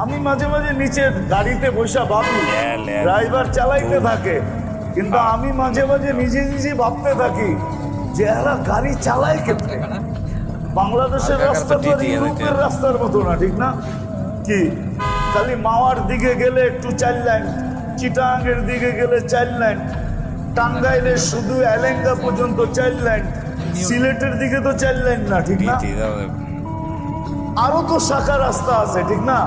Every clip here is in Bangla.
আমি মাঝে মাঝে নিচে গাড়িতে বসে ভাবি। ড্রাইভার চালাইতে থাকে। কিন্তু আমি মাঝে মাঝে নিজে নিজে ভাবতে থাকি যে এরা গাড়ি চালায় কেমনে? বাংলাদেশের রাস্তা তো। ইউরোপের রাস্তার মতো না ঠিক না? কি? খালি মাওয়ার দিকে গেলে একটু চার লাইন চিটাঙ্গের দিকে গেলে চার লাইন টাঙ্গাইলে শুধু এলেঙ্গা পর্যন্ত চার লাইন সিলেটের দিকে তো চার লাইন না ঠিক না? আরও তো শাখা রাস্তা আছে ঠিক না?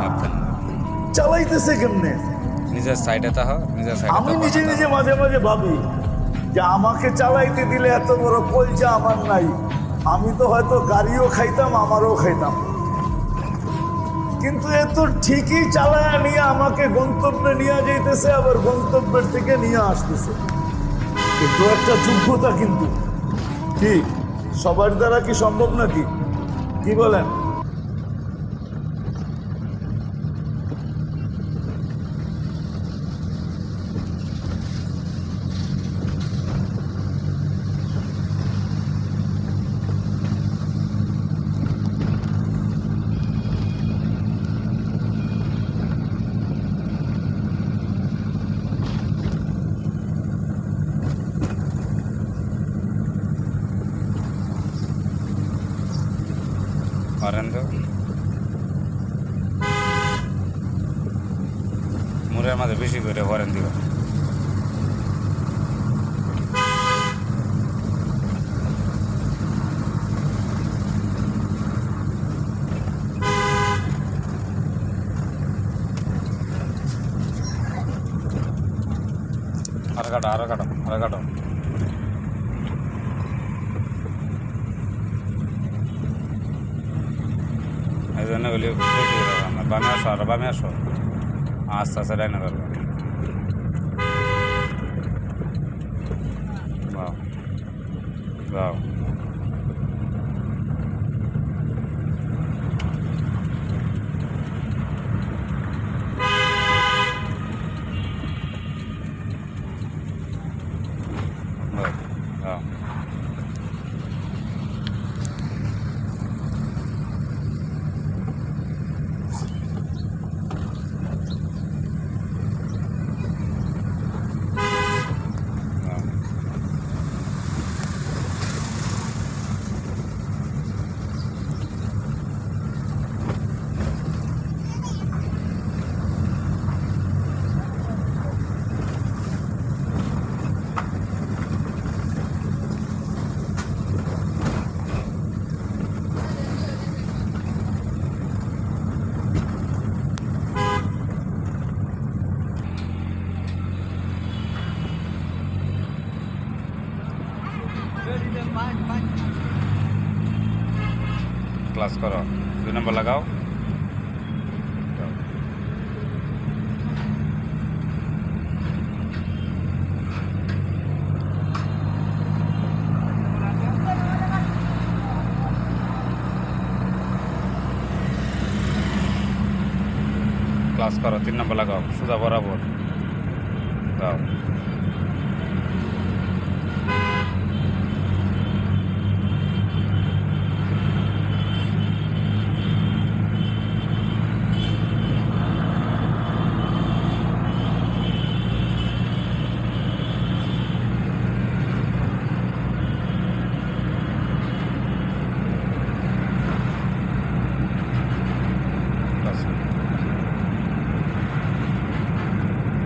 চালাইতেছে কেমনে? নিজের সাইডে তা হোক নিজের সাইডে আমি নিজে নিজে মাঝে মাঝে ভাবি যে আমাকে চালাইতে দিলে এত বড় কলজা আমার নাই। আমি তো হয়তো গাড়িও খাইতাম আমারও খাইতাম। কিন্তু এ তো ঠিকই চালায় নিয়ে আমাকে গন্তব্যে নিয়ে যাইতেছে আবার গন্তব্যের থেকে নিয়ে আসতেছে। কিন্তু একটা যোগ্যতা কিন্তু। কি সবার দ্বারা কি সম্ভব নাকি? কি বলেন? হরেন তো মুরের মাঝে বেশি করে হরেন দিব। আরও কাটো আরও এই জন্য বলি বামে আসো আরও বামে আসো। আস্তে আস্তে করব বাও বাও क्लास करो। दो नंबर लगाओ। क्लास करो। तीन नंबर लगाओ। सुधा बराबर। लगाओ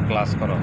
ক্লাস করো।